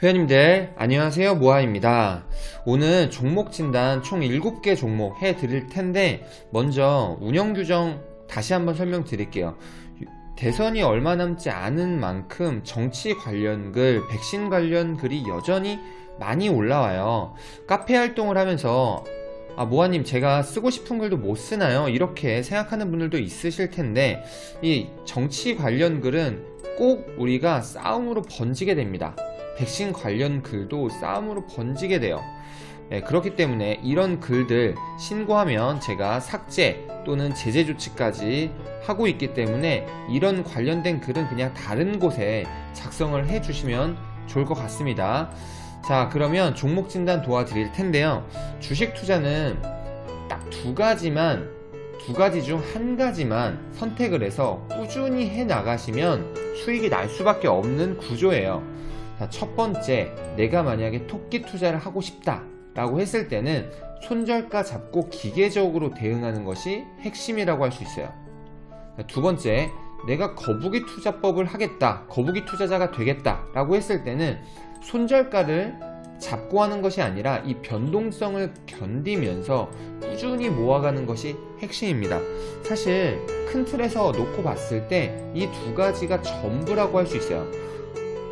회원님들 안녕하세요 모아입니다 오늘 종목 진단 총 7개 종목 해 드릴 텐데 먼저 운영 규정 다시 한번 설명드릴게요 대선이 얼마 남지 않은 만큼 정치 관련 글, 백신 관련 글이 여전히 많이 올라와요 카페 활동을 하면서 아, 모아님, 제가 쓰고 싶은 글도 못 쓰나요? 이렇게 생각하는 분들도 있으실 텐데, 이 정치 관련 글은 꼭 우리가 싸움으로 번지게 됩니다. 백신 관련 글도 싸움으로 번지게 돼요. 네, 그렇기 때문에 이런 글들 신고하면 제가 삭제 또는 제재 조치까지 하고 있기 때문에 이런 관련된 글은 그냥 다른 곳에 작성을 해 주시면 좋을 것 같습니다. 자, 그러면 종목 진단 도와드릴 텐데요. 주식 투자는 딱 두 가지만, 두 가지 중 한 가지만 선택을 해서 꾸준히 해 나가시면 수익이 날 수밖에 없는 구조예요. 자, 첫 번째, 내가 만약에 토끼 투자를 하고 싶다. 라고 했을 때는 손절가 잡고 기계적으로 대응하는 것이 핵심이라고 할 수 있어요. 자, 두 번째, 내가 거북이 투자법을 하겠다. 거북이 투자자가 되겠다. 라고 했을 때는 손절가를 잡고 하는 것이 아니라 이 변동성을 견디면서 꾸준히 모아가는 것이 핵심입니다. 사실 큰 틀에서 놓고 봤을 때 이 두 가지가 전부라고 할 수 있어요.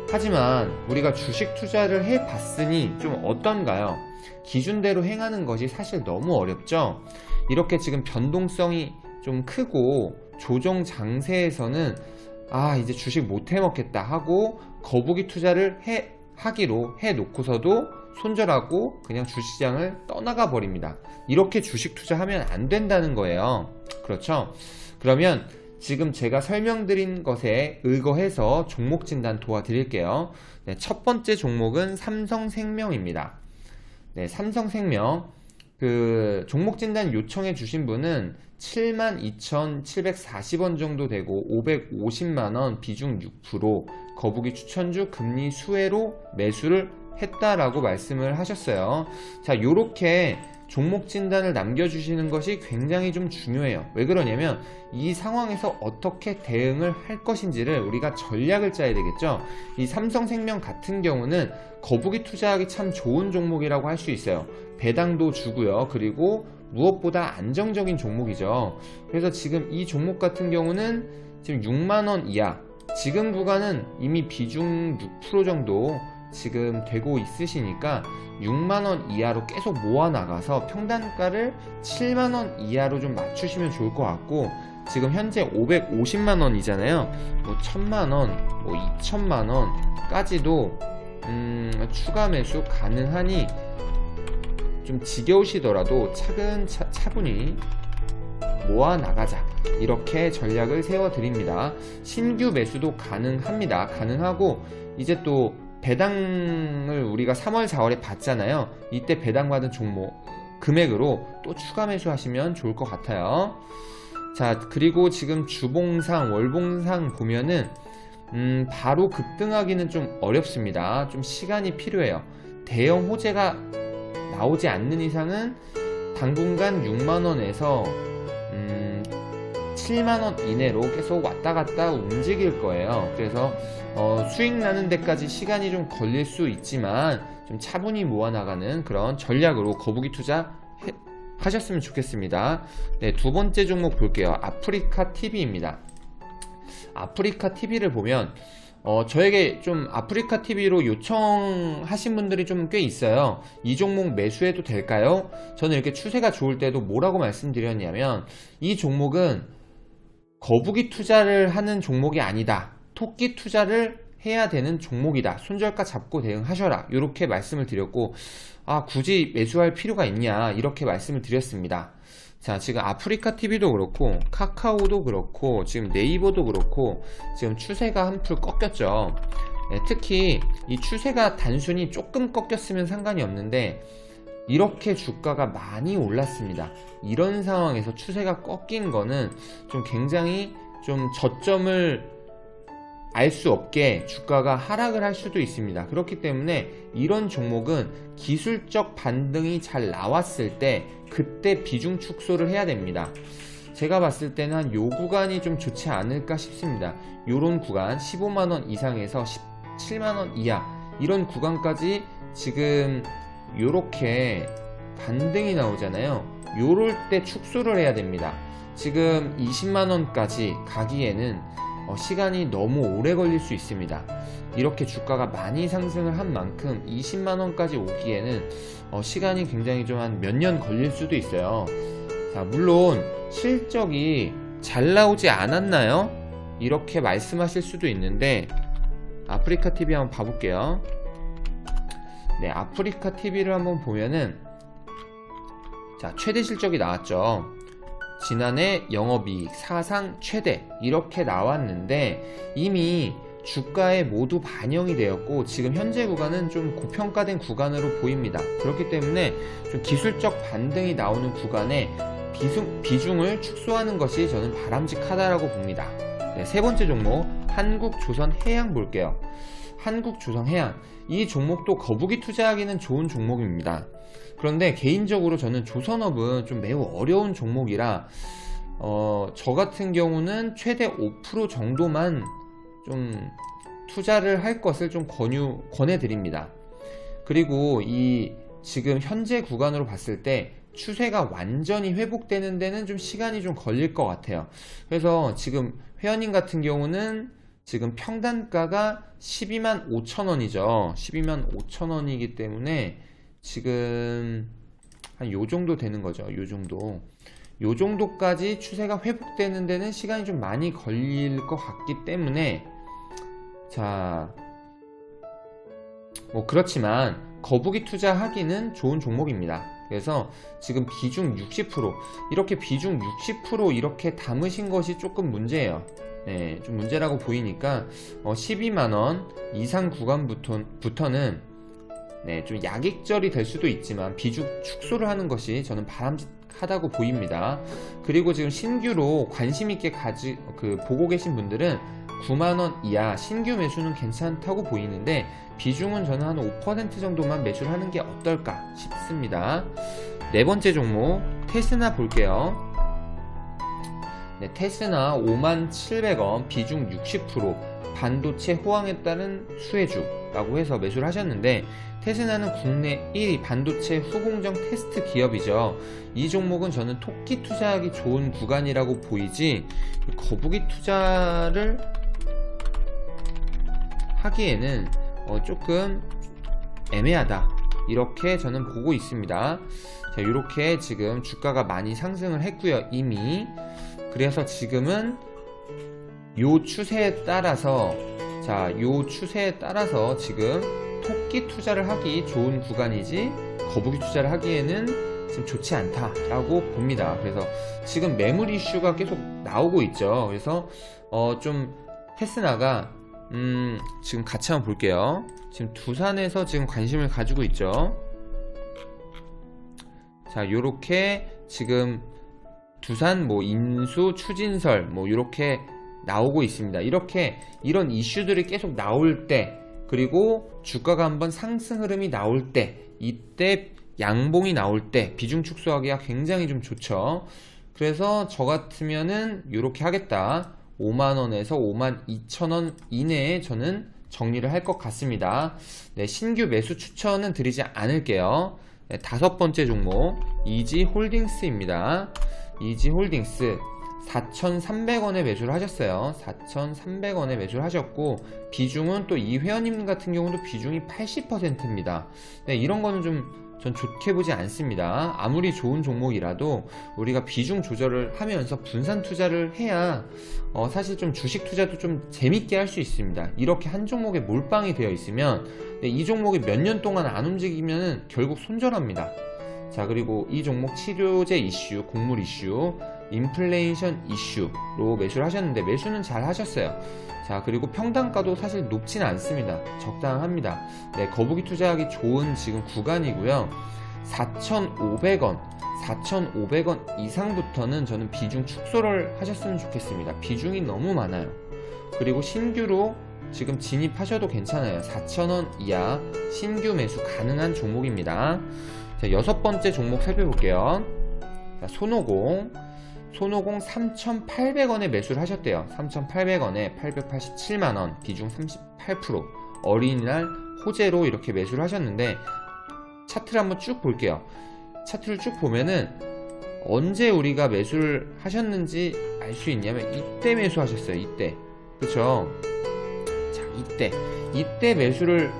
하지만 우리가 주식 투자를 해 봤으니 좀 어떤가요? 기준대로 행하는 것이 사실 너무 어렵죠? 이렇게 지금 변동성이 좀 크고 조정 장세에서는 아, 이제 주식 못 해 먹겠다 하고 거북이 투자를 해, 하기로 해 놓고서도 손절하고 그냥 주시장을 떠나가 버립니다. 이렇게 주식 투자하면 안 된다는 거예요. 그렇죠? 그러면 지금 제가 설명드린 것에 의거해서 종목 진단 도와드릴게요. 네, 첫 번째 종목은 삼성생명입니다. 네, 삼성생명. 그 종목 진단 요청해 주신 분은 72,740원 정도 되고 550만 원 비중 6% 거북이 추천주 금리 수혜로 매수를 했다라고 말씀을 하셨어요. 자, 요렇게 종목 진단을 남겨주시는 것이 굉장히 좀 중요해요. 왜 그러냐면 이 상황에서 어떻게 대응을 할 것인지를 우리가 전략을 짜야 되겠죠. 이 삼성생명 같은 경우는 거북이 투자하기 참 좋은 종목이라고 할 수 있어요. 배당도 주고요. 그리고 무엇보다 안정적인 종목이죠. 그래서 지금 이 종목 같은 경우는 지금 6만원 이하. 지금 구간은 이미 비중 6% 정도 지금 되고 있으시니까 6만원 이하로 계속 모아 나가서 평단가를 7만원 이하로 좀 맞추시면 좋을 것 같고 지금 현재 550만원이잖아요. 뭐 1000만원 뭐 2천만원까지도 음, 추가 매수 가능하니 좀 지겨우시더라도 차근차 차분히 모아 나가자. 이렇게 전략을 세워 드립니다. 신규 매수도 가능합니다. 가능하고 이제 또 배당을 우리가 3월 4월에 받잖아요. 이때 배당받은 종목 금액으로 또 추가 매수하시면 좋을 것 같아요. 자 그리고 지금 주봉상 월봉상 보면은 음, 바로 급등하기는 좀 어렵습니다. 좀 시간이 필요해요. 대형 호재가 나오지 않는 이상은 당분간 6만원에서 음, 7만원 이내로 계속 왔다 갔다 움직일 거예요. 그래서 어, 수익 나는 데까지 시간이 좀 걸릴 수 있지만 좀 차분히 모아나가는 그런 전략으로 거북이 투자 해, 하셨으면 좋겠습니다. 네, 두 번째 종목 볼게요. 아프리카 TV입니다. 아프리카 TV를 보면 어, 저에게 좀 아프리카 TV로 요청하신 분들이 좀 꽤 있어요. 이 종목 매수해도 될까요? 저는 이렇게 추세가 좋을 때도 뭐라고 말씀드렸냐면 이 종목은 거북이 투자를 하는 종목이 아니다. 토끼 투자를 해야 되는 종목이다. 손절가 잡고 대응하셔라. 이렇게 말씀을 드렸고, 아, 굳이 매수할 필요가 있냐. 이렇게 말씀을 드렸습니다. 자, 지금 아프리카 TV도 그렇고, 카카오도 그렇고, 지금 네이버도 그렇고, 지금 추세가 한풀 꺾였죠. 네, 특히 이 추세가 단순히 조금 꺾였으면 상관이 없는데, 이렇게 주가가 많이 올랐습니다. 이런 상황에서 추세가 꺾인 거는 좀 굉장히 좀 저점을 알수 없게 주가가 하락을 할 수도 있습니다. 그렇기 때문에 이런 종목은 기술적 반등이 잘 나왔을 때 그때 비중 축소를 해야 됩니다. 제가 봤을 때는 한 요 구간이 좀 좋지 않을까 싶습니다. 요런 구간 15만원 이상에서 17만원 이하 이런 구간까지 지금 요렇게 반등이 나오잖아요. 요럴 때 축소를 해야 됩니다. 지금 20만원까지 가기에는 어, 시간이 너무 오래 걸릴 수 있습니다. 이렇게 주가가 많이 상승을 한 만큼 20만원까지 오기에는 어, 시간이 굉장히 좀 한 몇 년 걸릴 수도 있어요. 자, 물론 실적이 잘 나오지 않았나요? 이렇게 말씀하실 수도 있는데 아프리카 TV 한번 봐볼게요. 네, 아프리카 TV를 한번 보면은 자, 최대 실적이 나왔죠. 지난해 영업이익 사상 최대 이렇게 나왔는데 이미 주가에 모두 반영이 되었고 지금 현재 구간은 좀 고평가된 구간으로 보입니다. 그렇기 때문에 좀 기술적 반등이 나오는 구간에 비중, 비중을 축소하는 것이 저는 바람직하다라고 봅니다. 네, 세 번째 종목 한국조선해양 볼게요. 한국조선해양 이 종목도 거북이 투자하기는 좋은 종목입니다. 그런데 개인적으로 저는 조선업은 좀 매우 어려운 종목이라 어, 저 같은 경우는 최대 5% 정도만 좀 투자를 할 것을 좀 권유 권해 드립니다. 그리고 이 지금 현재 구간으로 봤을 때 추세가 완전히 회복되는 데는 좀 시간이 좀 걸릴 것 같아요. 그래서 지금 회원님 같은 경우는 지금 평단가가 12만 5천 원이죠. 12만 5천 원이기 때문에 지금 한 요 정도 되는 거죠. 요 정도. 요 정도까지 추세가 회복되는 데는 시간이 좀 많이 걸릴 것 같기 때문에 자, 뭐 그렇지만 거북이 투자하기는 좋은 종목입니다. 그래서 지금 비중 60% 이렇게 비중 60% 이렇게 담으신 것이 조금 문제예요. 네, 좀 문제라고 보이니까 어, 12만 원 이상 구간부터는 네, 좀 약익절이 될 수도 있지만 비중 축소를 하는 것이 저는 바람직 하다고 보입니다. 그리고 지금 신규로 관심 있게 가지 그 보고 계신 분들은 9만 원 이하 신규 매수는 괜찮다고 보이는데 비중은 저는 한 5% 정도만 매수를 하는 게 어떨까 싶습니다. 네 번째 종목 테스나 볼게요. 네, 테스나 5만 700원 비중 60% 반도체 호황에 따른 수혜주라고 해서 매수를 하셨는데 테스나는 국내 1위 반도체 후공정 테스트 기업이죠. 이 종목은 저는 토끼 투자하기 좋은 구간이라고 보이지 거북이 투자를 하기에는 어, 조금 애매하다. 이렇게 저는 보고 있습니다. 자, 이렇게 지금 주가가 많이 상승을 했고요. 이미. 그래서 지금은 요 추세에 따라서 자, 요 추세에 따라서 지금 토끼 투자를 하기 좋은 구간이지 거북이 투자를 하기에는 지금 좋지 않다라고 봅니다. 그래서 지금 매물 이슈가 계속 나오고 있죠. 그래서 어, 좀 테스나가 음, 지금 같이 한번 볼게요. 지금 두산에서 지금 관심을 가지고 있죠. 자, 요렇게 지금 두산 뭐 인수 추진설 뭐 요렇게 나오고 있습니다. 이렇게 이런 이슈들이 계속 나올 때 그리고 주가가 한번 상승 흐름이 나올 때 이때 양봉이 나올 때 비중 축소하기가 굉장히 좀 좋죠. 그래서 저 같으면은 이렇게 하겠다. 5만원에서 5만 2천원 이내에 저는 정리를 할 것 같습니다. 네, 신규 매수 추천은 드리지 않을게요. 네, 다섯 번째 종목 이지 홀딩스입니다. 이지 홀딩스 4,300원에 매수를 하셨어요. 4,300원에 매수를 하셨고 비중은 또 이 회원님 같은 경우도 비중이 80%입니다. 네, 이런 거는 좀 전 좋게 보지 않습니다. 아무리 좋은 종목이라도 우리가 비중 조절을 하면서 분산 투자를 해야 어, 사실 좀 주식 투자도 좀 재밌게 할 수 있습니다. 이렇게 한 종목에 몰빵이 되어 있으면 네, 이 종목이 몇 년 동안 안 움직이면 결국 손절합니다. 자 그리고 이 종목 치료제 이슈, 곡물 이슈, 인플레이션 이슈로 매수를 하셨는데 매수는 잘 하셨어요. 자 그리고 평단가도 사실 높지는 않습니다. 적당합니다. 네 거북이 투자하기 좋은 지금 구간이고요. 4,500원, 4,500원 이상부터는 저는 비중 축소를 하셨으면 좋겠습니다. 비중이 너무 많아요. 그리고 신규로 지금 진입하셔도 괜찮아요. 4,000원 이하 신규 매수 가능한 종목입니다. 자, 여섯 번째 종목 살펴볼게요. 자, 손오공. 손오공 3,800원에 매수를 하셨대요. 3,800원에 887만원, 비중 38%. 어린이날 호재로 이렇게 매수를 하셨는데 차트를 한번 쭉 볼게요. 차트를 쭉 보면은 언제 우리가 매수를 하셨는지 알 수 있냐면 이때 매수하셨어요. 이때. 그쵸? 자, 이때. 이때 매수를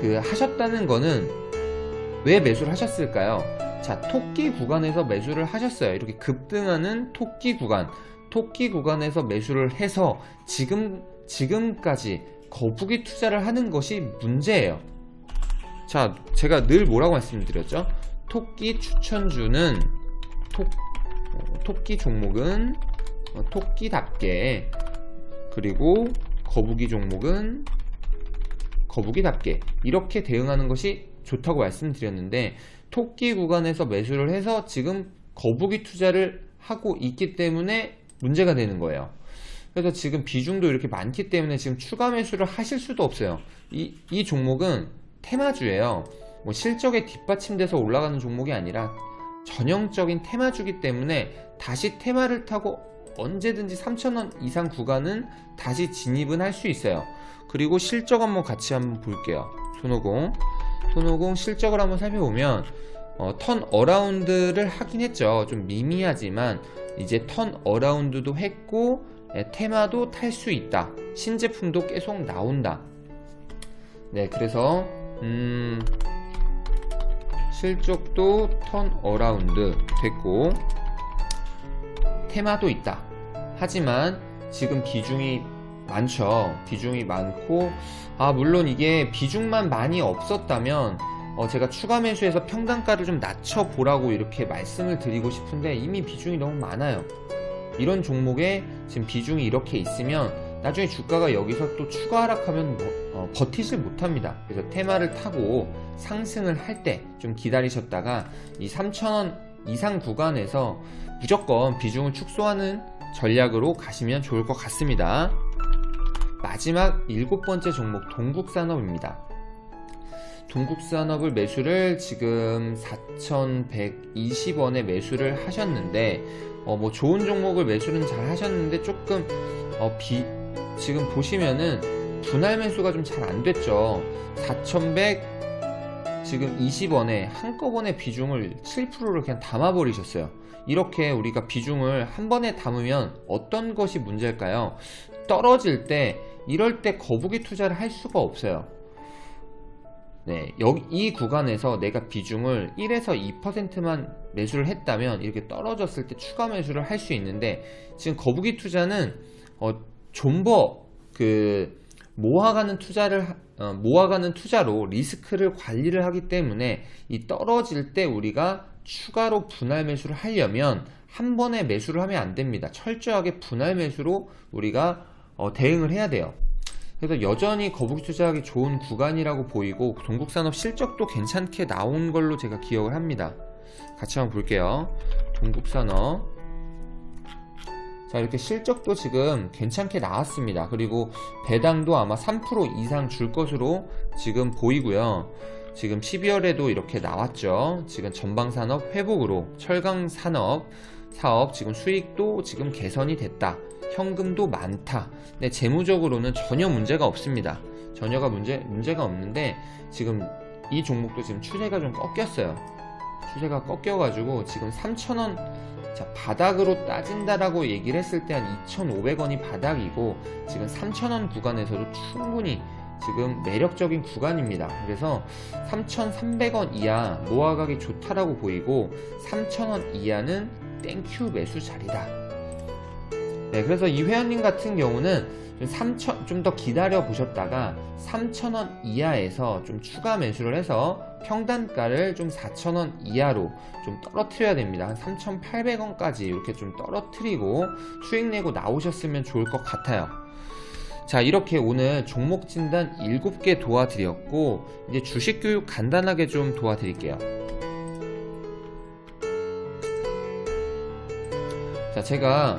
그 하셨다는 거는 왜 매수를 하셨을까요? 자, 토끼 구간에서 매수를 하셨어요. 이렇게 급등하는 토끼 구간. 토끼 구간에서 매수를 해서 지금, 지금까지 거북이 투자를 하는 것이 문제예요. 자, 제가 늘 뭐라고 말씀드렸죠? 토끼 추천주는 토, 어, 토끼 종목은 어, 토끼답게 그리고 거북이 종목은 거북이답게 이렇게 대응하는 것이 좋다고 말씀드렸는데 토끼 구간에서 매수를 해서 지금 거북이 투자를 하고 있기 때문에 문제가 되는 거예요. 그래서 지금 비중도 이렇게 많기 때문에 지금 추가 매수를 하실 수도 없어요. 이, 이 종목은 테마주예요. 뭐 실적에 뒷받침돼서 올라가는 종목이 아니라 전형적인 테마주기 때문에 다시 테마를 타고 언제든지 3,000원 이상 구간은 다시 진입은 할 수 있어요. 그리고 실적 한번 같이 한번 볼게요. 손오공. 손오공 실적을 한번 살펴보면 어, 턴 어라운드를 하긴 했죠. 좀 미미하지만 이제 턴 어라운드도 했고 예, 테마도 탈 수 있다. 신제품도 계속 나온다. 네, 그래서 음, 실적도 턴 어라운드 됐고 테마도 있다. 하지만 지금 비중이 많죠. 비중이 많고 아 물론 이게 비중만 많이 없었다면 어, 제가 추가 매수해서 평단가를 좀 낮춰 보라고 이렇게 말씀을 드리고 싶은데 이미 비중이 너무 많아요. 이런 종목에 지금 비중이 이렇게 있으면 나중에 주가가 여기서 또 추가 하락하면 뭐, 어, 버티질 못합니다. 그래서 테마를 타고 상승을 할 때 좀 기다리셨다가 이 3,000원 이상 구간에서 무조건 비중을 축소하는 전략으로 가시면 좋을 것 같습니다. 마지막 일곱 번째 종목 동국산업입니다. 동국산업을 매수를 지금 4,120원에 매수를 하셨는데 어, 뭐 좋은 종목을 매수는 잘 하셨는데 조금 어, 비 지금 보시면은 분할 매수가 좀 잘 안 됐죠. 4,100 지금 20원에 한꺼번에 비중을 7%를 그냥 담아버리셨어요. 이렇게 우리가 비중을 한 번에 담으면 어떤 것이 문제일까요? 떨어질 때 이럴 때 거북이 투자를 할 수가 없어요. 네, 여기 이 구간에서 내가 비중을 1에서 2%만 매수를 했다면 이렇게 떨어졌을 때 추가 매수를 할 수 있는데 지금 거북이 투자는 어, 좀더 그 모아가는 투자를 하- 어, 모아가는 투자로 리스크를 관리를 하기 때문에 이 떨어질 때 우리가 추가로 분할 매수를 하려면 한 번에 매수를 하면 안 됩니다. 철저하게 분할 매수로 우리가 어, 대응을 해야 돼요. 그래서 여전히 거북이 투자하기 좋은 구간이라고 보이고 동국산업 실적도 괜찮게 나온 걸로 제가 기억을 합니다. 같이 한번 볼게요. 동국산업 자 이렇게 실적도 지금 괜찮게 나왔습니다. 그리고 배당도 아마 3% 이상 줄 것으로 지금 보이고요. 지금 12월에도 이렇게 나왔죠. 지금 전방산업 회복으로 철강산업 사업 지금 수익도 지금 개선이 됐다. 현금도 많다. 네, 재무적으로는 전혀 문제가 없습니다. 전혀가 문제 문제가 없는데 지금 이 종목도 지금 추세가 좀 꺾였어요. 추세가 꺾여가지고 지금 3,000원 자 바닥으로 따진다라고 얘기를 했을 때 한 2,500원이 바닥이고 지금 3,000원 구간에서도 충분히 지금 매력적인 구간입니다. 그래서 3,300원 이하 모아가기 좋다라고 보이고 3,000원 이하는 땡큐 매수 자리다. 네, 그래서 이 회원님 같은 경우는 3천 좀더 기다려 보셨다가 3,000원 이하에서 좀 추가 매수를 해서 평단가를 좀 4,000원 이하로 좀 떨어뜨려야 됩니다. 한 3,800원까지 이렇게 좀 떨어뜨리고 수익 내고 나오셨으면 좋을 것 같아요. 자, 이렇게 오늘 종목 진단 7개 도와드렸고 이제 주식 교육 간단하게 좀 도와드릴게요. 자, 제가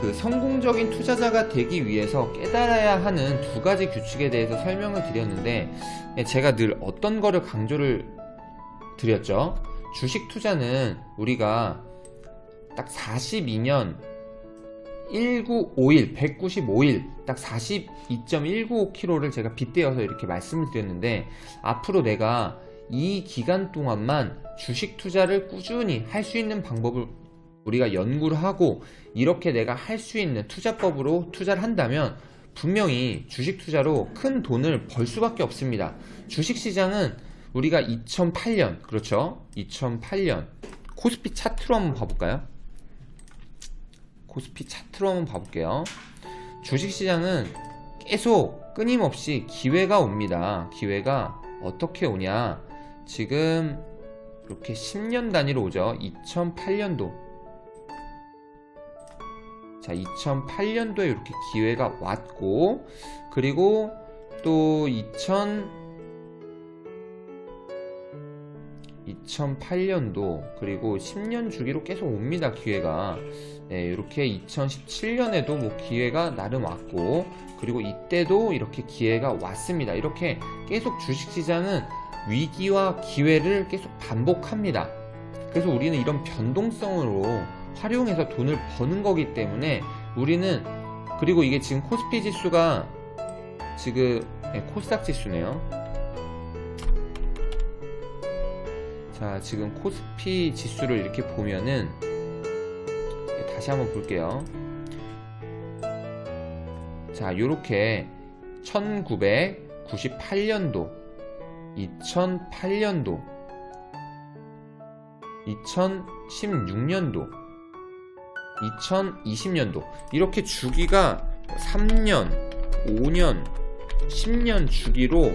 그 성공적인 투자자가 되기 위해서 깨달아야 하는 두 가지 규칙에 대해서 설명을 드렸는데 예, 제가 늘 어떤 거를 강조를 드렸죠. 주식 투자는 우리가 딱 42년 1951, 195일, 딱 42.195km를 제가 빗대어서 이렇게 말씀을 드렸는데, 앞으로 내가 이 기간 동안만 주식 투자를 꾸준히 할 수 있는 방법을 우리가 연구를 하고, 이렇게 내가 할 수 있는 투자법으로 투자를 한다면, 분명히 주식 투자로 큰 돈을 벌 수밖에 없습니다. 주식 시장은 우리가 2008년, 그렇죠? 2008년, 코스피 차트로 한번 봐볼까요? 코스피 차트로 한번 봐볼게요. 주식 시장은 계속 끊임없이 기회가 옵니다. 기회가 어떻게 오냐? 지금 이렇게 10년 단위로 오죠. 2008년도. 자, 2008년도에 이렇게 기회가 왔고, 그리고 또 2000, 2008년도 그리고 10년 주기로 계속 옵니다 기회가. 네, 이렇게 2017년에도 뭐 기회가 나름 왔고 그리고 이때도 이렇게 기회가 왔습니다. 이렇게 계속 주식시장은 위기와 기회를 계속 반복합니다 그래서 우리는 이런 변동성으로 활용해서 돈을 버는 거기 때문에 우리는 그리고 이게 지금 코스피 지수가 지금 네, 코스닥 지수네요 자, 지금 코스피 지수를 이렇게 보면은 다시 한번 볼게요. 자, 요렇게 1998년도, 2008년도, 2016년도, 2020년도 이렇게 주기가 3년, 5년, 10년 주기로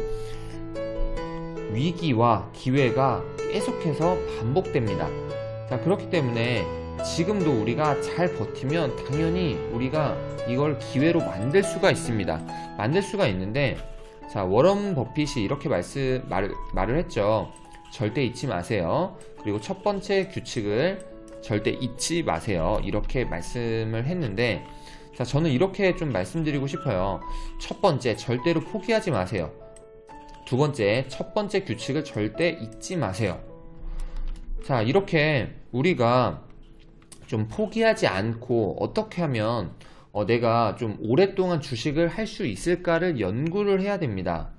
위기와 기회가 계속해서 반복됩니다. 자, 그렇기 때문에 지금도 우리가 잘 버티면 당연히 우리가 이걸 기회로 만들 수가 있습니다. 만들 수가 있는데, 자, 워런 버핏이 이렇게 말씀, 말, 말을 했죠. 절대 잊지 마세요. 그리고 첫 번째 규칙을 절대 잊지 마세요. 이렇게 말씀을 했는데, 자, 저는 이렇게 좀 말씀드리고 싶어요. 첫 번째, 절대로 포기하지 마세요. 두 번째, 첫 번째 규칙을 절대 잊지 마세요. 자, 이렇게 우리가 좀 포기하지 않고 어떻게 하면 어, 내가 좀 오랫동안 주식을 할 수 있을까를 연구를 해야 됩니다.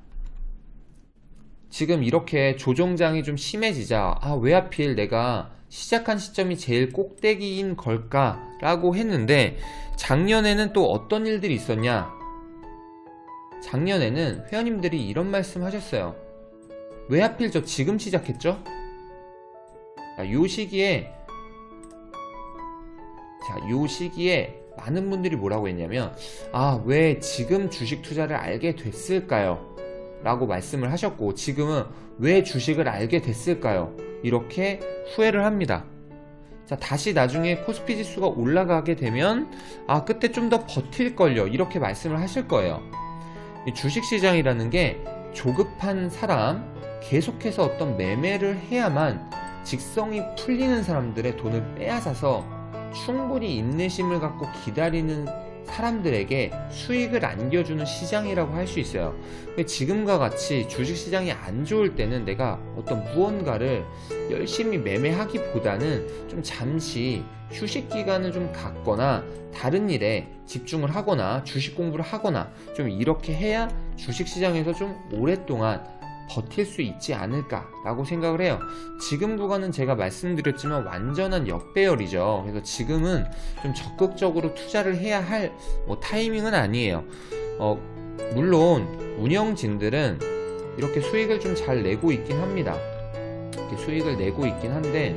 지금 이렇게 조정장이 좀 심해지자, 아, 왜 하필 내가 시작한 시점이 제일 꼭대기인 걸까라고 했는데, 작년에는 또 어떤 일들이 있었냐? 작년에는 회원님들이 이런 말씀 하셨어요. 왜 하필 저 지금 시작했죠? 자, 요 시기에 자, 요 시기에 많은 분들이 뭐라고 했냐면 아, 왜 지금 주식 투자를 알게 됐을까요? 라고 말씀을 하셨고 지금은 왜 주식을 알게 됐을까요? 이렇게 후회를 합니다. 자, 다시 나중에 코스피 지수가 올라가게 되면 아, 그때 좀더 버틸걸요. 이렇게 말씀을 하실 거예요. 주식 시장이라는 게 조급한 사람, 계속해서 어떤 매매를 해야만 직성이 풀리는 사람들의 돈을 빼앗아서 충분히 인내심을 갖고 기다리는 사람들에게 수익을 안겨주는 시장이라고 할 수 있어요. 지금과 같이 주식 시장이 안 좋을 때는 내가 어떤 무언가를 열심히 매매하기보다는 좀 잠시 휴식 기간을 좀 갖거나 다른 일에 집중을 하거나 주식 공부를 하거나 좀 이렇게 해야 주식 시장에서 좀 오랫동안 버틸 수 있지 않을까라고 생각을 해요. 지금 구간은 제가 말씀드렸지만 완전한 역배열이죠. 그래서 지금은 좀 적극적으로 투자를 해야 할 뭐 타이밍은 아니에요. 어, 물론 운영진들은 이렇게 수익을 좀 잘 내고 있긴 합니다. 이렇게 수익을 내고 있긴 한데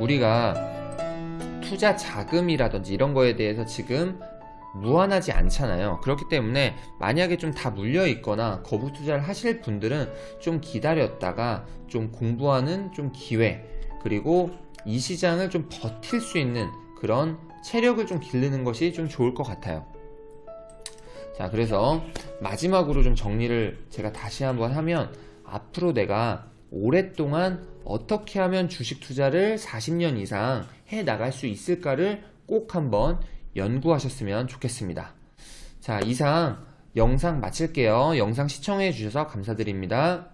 우리가 투자 자금이라든지 이런 거에 대해서 지금 무한하지 않잖아요. 그렇기 때문에 만약에 좀 다 물려 있거나 거부 투자를 하실 분들은 좀 기다렸다가 좀 공부하는 좀 기회 그리고 이 시장을 좀 버틸 수 있는 그런 체력을 좀 기르는 것이 좀 좋을 것 같아요. 자, 그래서 마지막으로 좀 정리를 제가 다시 한번 하면 앞으로 내가 오랫동안 어떻게 하면 주식 투자를 40년 이상 해 나갈 수 있을까를 꼭 한번 연구하셨으면 좋겠습니다. 자, 이상 영상 마칠게요. 영상 시청해 주셔서 감사드립니다.